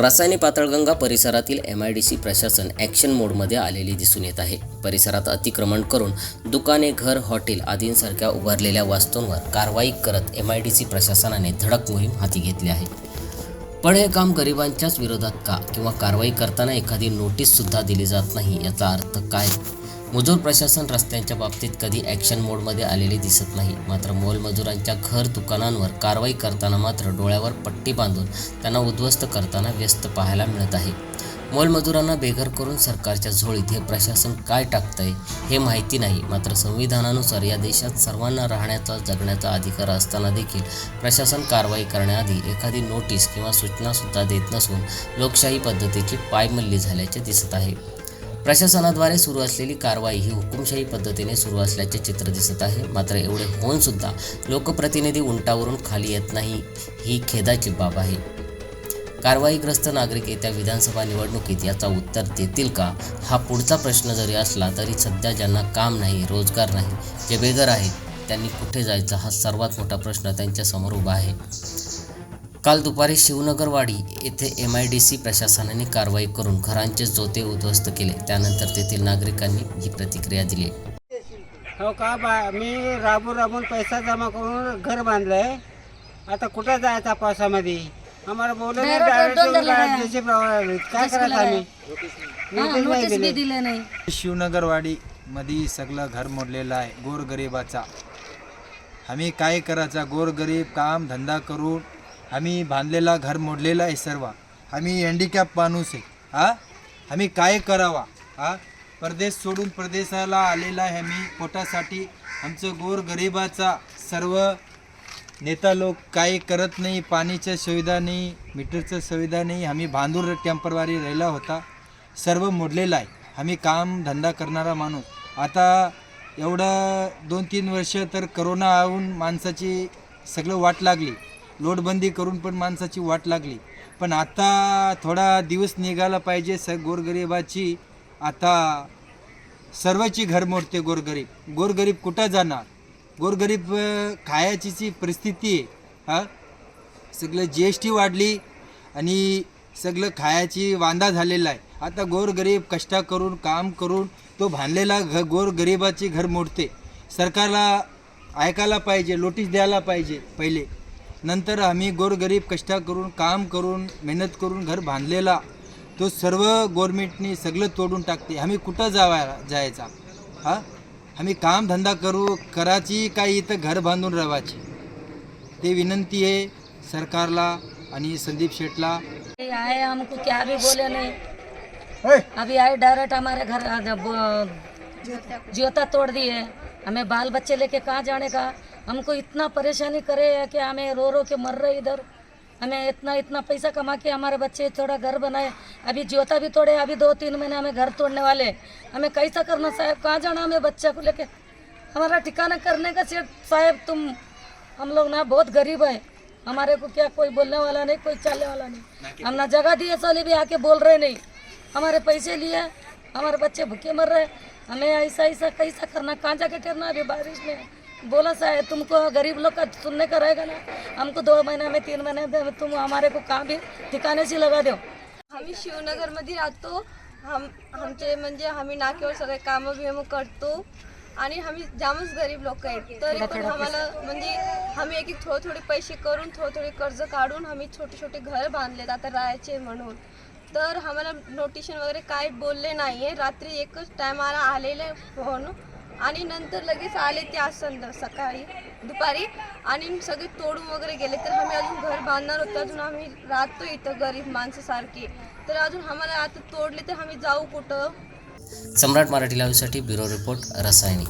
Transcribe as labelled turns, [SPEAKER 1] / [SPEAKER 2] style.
[SPEAKER 1] रसायने पातळगंगा परिसरातील M I D C प्रशासन ॲक्शन मोडमध्ये आलेले दिसून येत आहे. परिसरात अतिक्रमण करून दुकाने घर हॉटेल आदींसारख्या उभारलेल्या वास्तूंवर कारवाई करत एम आय डी सी प्रशासनाने धडक मोहीम हाती घेतली आहे. पण हे काम गरिबांच्याच विरोधात का? किंवा कारवाई करताना एखादी नोटीससुद्धा दिली जात नाही याचा अर्थ काय? मजूर प्रशासन रस्त्यांच्या बाबतीत कधी ॲक्शन मोडमध्ये आलेले दिसत नाही. मात्र मोलमजुरांच्या घर दुकानांवर कारवाई करताना मात्र डोळ्यावर पट्टी बांधून त्यांना उद्ध्वस्त करताना व्यस्त पाहायला मिळत आहे. मोलमजुरांना बेघर करून सरकारच्या झोळीत हे प्रशासन काय टाकतंय हे माहिती नाही. मात्र संविधानानुसार या देशात सर्वांना राहण्याचा जगण्याचा अधिकार असताना देखील प्रशासन कारवाई करण्याआधी एखादी नोटीस किंवा सूचनासुद्धा देत नसून लोकशाही पद्धतीची पायमल्ली झाल्याचे दिसत आहे. प्रशासनाद्वारे सुरू असलेली कारवाई ही हुकुमशाही पद्धतीने सुरू असल्याचे चित्र दिसत आहे. मात्र एवढे होऊनसुद्धा लोकप्रतिनिधी उंटावरून खाली येत नाही ही खेदाची बाब आहे. कारवाईग्रस्त नागरिक येत्या विधानसभा निवडणुकीत याचा उत्तर देतील का? हा पुढचा प्रश्न जरी असला तरी सध्या ज्यांना काम नाही रोजगार नाही जे बेघर आहेत त्यांनी कुठे जायचं हा सर्वात मोठा प्रश्न त्यांच्यासमोर उभा आहे. काल दुपारी शिवनगरवाडी येथे एम आय डी सी प्रशासनाने कारवाई करून घरांचे जोते उद्ध्वस्त केले. त्यानंतर तेथील नागरिकांनी ही प्रतिक्रिया दिली.
[SPEAKER 2] हो का? बा मी राबून राबून पैसा जमा करून घर बांधलंय. आता कुठं जायचं पावसामध्ये? आम्हाला बोलले नाही. काय करायचं आम्ही? नोटीस नाही दिली.
[SPEAKER 3] दिले नाही.
[SPEAKER 4] शिवनगरवाडी मध्ये सगळं घर मोडलेलं आहे गोरगरिबाचा. आम्ही काय करायचा? गोरगरीब काम धंदा करून आम्ही बांधलेला घर मोडलेला आहे सर्व. आम्ही हँडिकॅप माणूस आहे. हा? आम्ही काय करावा? हा? परदेश सोडून परदेशाला आलेला आहे आम्ही पोटासाठी. आमचं गोरगरिबाचा सर्व नेता लोक काही करत नाही पाणीच्या सुविधा नाही मीटरचं सुविधा नाही. आम्ही बांधूर टेम्परवारी राहिला होता. सर्व मोडलेला आहे. आम्ही काम धंदा करणारा माणूस. आता एवढं दोन तीन वर्ष तर करोना येऊन माणसाची सगळं वाट लागली. लोटबंदी करून पण माणसाची वाट लागली. पण आता थोडा दिवस निघाला पाहिजे स गोरगरिबाची. आता सर्वची घर मोडते गोरगरीब. गोरगरीब कुठं जाणार? गोरगरीब खायची जी परिस्थिती आहे. हां? सगळं जी एस टी वाढली आणि सगळं खायची वांदा झालेला आहे. आता गोरगरीब कष्ट करून काम करून तो भांडलेला घ गोरगरिबाची घर मोडते. सरकारला ऐकायला पाहिजे नोटीस द्यायला पाहिजे पहिले. नंतर आम्ही गोरगरीब कष्ट करून काम करून मेहनत करून घर बांधलेला. तो सर्व गव्हर्मेंटनी सगळं तोडून टाकते. आम्ही कुठं जावा जायचा? हा? आम्ही काम धंदा करू करायची काय इथं घर बांधून राहायची ते विनंती आहे सरकारला आणि संदीप शेठला.
[SPEAKER 3] ये आए हमको क्या भी बोले नहीं. अभी आए डायरेक्ट हमारे घर जोता तोड़ दिए हमें बाल बच्चे लेके कहाँ जाने का? हमको इतना परेशानी करे है कि हमें रो रो के मर रहे इधर। हमें इतना इतना पैसा कमा के हमारे बच्चे थोड़ा घर बनाए। अभी ज्योता भी तोड़े अभी दो तीन महीने हमें घर तोड़ने वाले हमें कैसा करना साहब? कहाँ जाना हमें बच्चा को लेके? हमारा ठिकाना करने का सिर्फ साहब तुम हम लोग ना बहुत गरीब है। हमारे को क्या कोई बोलने वाला नहीं कोई चलने वाला नहीं। हम ना जगह दिए साले भी आके बोल रहे नहीं। हमारे पैसे लिए हमारे बच्चे भूखे मर रहे हमें ऐसा ऐसा कैसा करना कहाँ जाके करना अभी बारिश में। बोला साहब तुमको गरीब लोग का सुनने का रहेगा ना? हमको दो महीने में तीन महीने में तुम हमारे को कहाँ भी ठिकाने से लगा दो।
[SPEAKER 5] आम्ही शिवनगरमध्ये राहतो। हम आमचे म्हणजे आम्ही नाक्यावर सगळे कामं बिमं करतो। आणि आम्ही जामच गरीब लोक आहेत. तरी पण आम्हाला म्हणजे आम्ही एक एक थोडे थोडे पैसे करून थोडे थोडे कर्ज काढून आम्ही छोटे छोटे घर बांधलेत आता राहायचे म्हणून. तर आम्हाला नोटिशन वगैरे काय बोलले नाही आहे रात्री एकच टायमाला आलेले फोन आणि नंतर लगेच आले ते आज संध्या सकाळी दुपारी. आणि सगळे तोडून वगैरे गेले. तर आम्ही अजून घर बांधणार होतो. अजून आम्ही राहतो इथं गरीब माणसासारखी. तर अजून आम्हाला आता तोडले तर आम्ही जाऊ कुठं?
[SPEAKER 1] सम्राट मराठी लाईव्हसाठी ब्युरो रिपोर्ट रसायनी.